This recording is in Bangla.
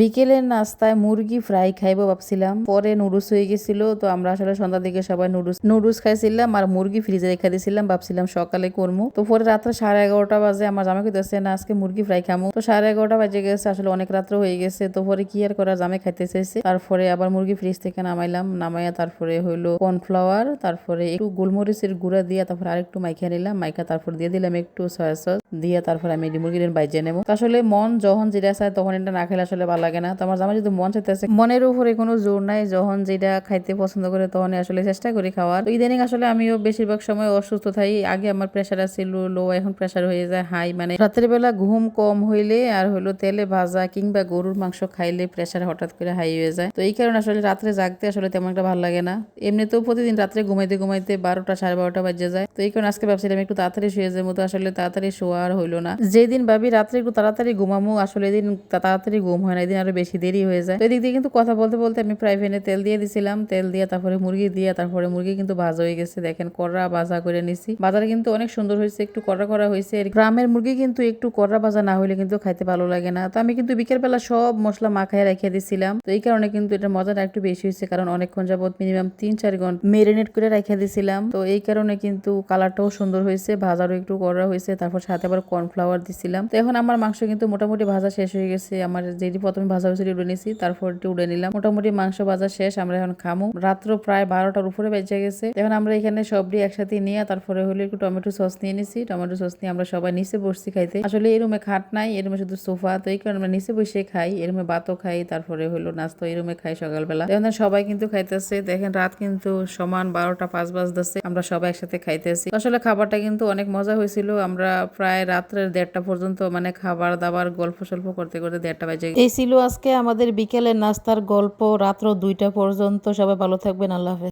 বিকেলের নাস্তায় মুরগি ফ্রাই খাইবো ভাবছিলাম। পরে নুডলস হয়ে গেছিল, তো আমরা আসলে সন্ধ্যার দিকে সবাই নুডলস নুডলস খাইছিলাম আর মুরগি ফ্রিজে রেখে দিয়েছিলাম ভাবছিলাম সকালে করব তো পরে রাত্রে সাড়ে এগারোটা বাজে, আমার জামাই কইতেছে, না, আজকে মুরগি ফ্রাই খামো। তো সাড়ে এগারোটা বাজে গেছে, আসলে অনেক রাত্র হয়ে গেছে, তো পরে কি আর করা জামে খাইতে চাইছে। তারপরে আবার মুরগি ফ্রিজ থেকে নামাইলাম, নামাইয়া তারপরে হইল কর্নফ্লাওয়ার, তারপরে একটু গোলমরিচের গুঁড়া দিয়া তারপরে আরেকটু মাইখা নিলাম, মাইখা তারপর দিয়ে দিলাম একটু সয়া সস, দিয়ে তারপরে আমি মুরগির বাইজে নেব। আসলে মন যখন যেটা চায় তখন এটা না খেলে আসলে ভালো লাগে না। তো আমার জামা যদি মন চাইতেছে, মনের উপরে কোনো জোর নাই, যখন যেটা খাইতে পছন্দ করে তখন আসলে চেষ্টা করি খাওয়ার। তো ইদানিং আসলে আমিও বেশিরভাগ সময় অসুস্থ থাকি। আগে আমার প্রেশার ছিল লো এখন প্রেশার হয়ে যায় হাই মানে রাতের বেলা ঘুম কম হইলে আর হইল তেলে ভাজা কিংবা গরুর মাংস খাইলে প্রেশার হঠাৎ করে হাই হয়ে যায়। তো এই কারণে আসলে রাত্রে জাগতে আসলে তেমন একটা ভালো লাগে না। এমনিতেও প্রতিদিন রাত্রে ঘুমাইতে ঘুমাইতে বারোটা সাড়ে বারোটা বাজে যায়। তো এই কারণে আজকে ভাবছিলাম একটু তাড়াতাড়ি শুয়ে যাব তো আসলে তাড়াতাড়ি শোয়া আর হইল না। যেদিন ভাবি রাত্রে একটু তাড়াতাড়ি ঘুমামো, আসলে এদিন তাড়াতাড়ি ঘুম হয় না। এদিন আরও বেশি দেরি হয়ে যায়। তো এদিক দিয়ে কিন্তু কথা বলতে বলতে আমি প্রায় ফ্যানে তেল দিয়ে দিছিলাম। তেল দিয়ে, তারপরে মুরগি দিয়ে, তারপরে মুরগি কিন্তু ভাজা হয়ে গেছে। দেখেন কড়া ভাজা করে নিছি। বাজারে কিন্তু অনেক সুন্দর হয়েছে, একটু কড়া করা হয়েছে। গ্রামের মুরগি কিন্তু একটু কড়া ভাজা না হলে কিন্তু খাইতে ভালো লাগে না। তো আমি কিন্তু বিকেল বেলা সব মশলা মাখায় রেখে দিছিলাম। তো এই কারণে কিন্তু এটা মজাটা একটু বেশি হয়েছে। কারণ অনেকক্ষণ যাবত মিনিমাম তিন চার ঘণ্টা মেরিনেট করে রেখে দিছিলাম। তো এই কারণে কিন্তু কালারটাও সুন্দর হয়েছে। ভাজারও একটু করা হয়েছে। তারপর সাথে আবার কর্নফ্লাওয়ার দিছিলাম। তো এখন আমার মাংস কিন্তু মোটামুটি ভাজা শেষ হয়ে গেছে। আমার যেটি প্রথমে ভাজা হয়েছিল উড়ে নিছি, তারপর উড়ে নিলাম। মোটামুটি মাংস ভাজা শেষ, আমরা এখন খামু। রাত্র প্রায় বারোটার উপরে বেঁচে গেছে। এখন আমরা এখানে সবটি একসাথে নিয়ে, তারপরে হলো একটু টমেটো সস নিয়ে নিছি। টমেটো সস নিয়ে আমরা সবাই নিচে বসছি খাইতে। আসলে এই রুমে খাট নাই, এই রুমে শুধু সোফা। তো এই কারণে আমরা নিচে বসে খাই, এই রুমে ভাতও খাই, তারপরে হলো নাস্তা এই রুমে খাই সকালবেলা। এখন সবাই কিন্তু খাইতেছে। দেখেন রাত কিন্তু সমান বারোটা পাঁচ বাজতেছে, আমরা সবাই একসাথে খাইতেছি। আসলে খাবারটা কিন্তু অনেক মজা হয়েছিল। আমরা প্রায় রাত্রের দেড়টা পর্যন্ত মানে খাবার দাবার গল্প সল্প করতে করতে দেড়টা বাজে এই আজকে আমাদের বিকেলের নাস্তার গল্প। রাত্র দুইটা পর্যন্ত সবাই ভালো থাকবেন আল্লাহ হাফেজ।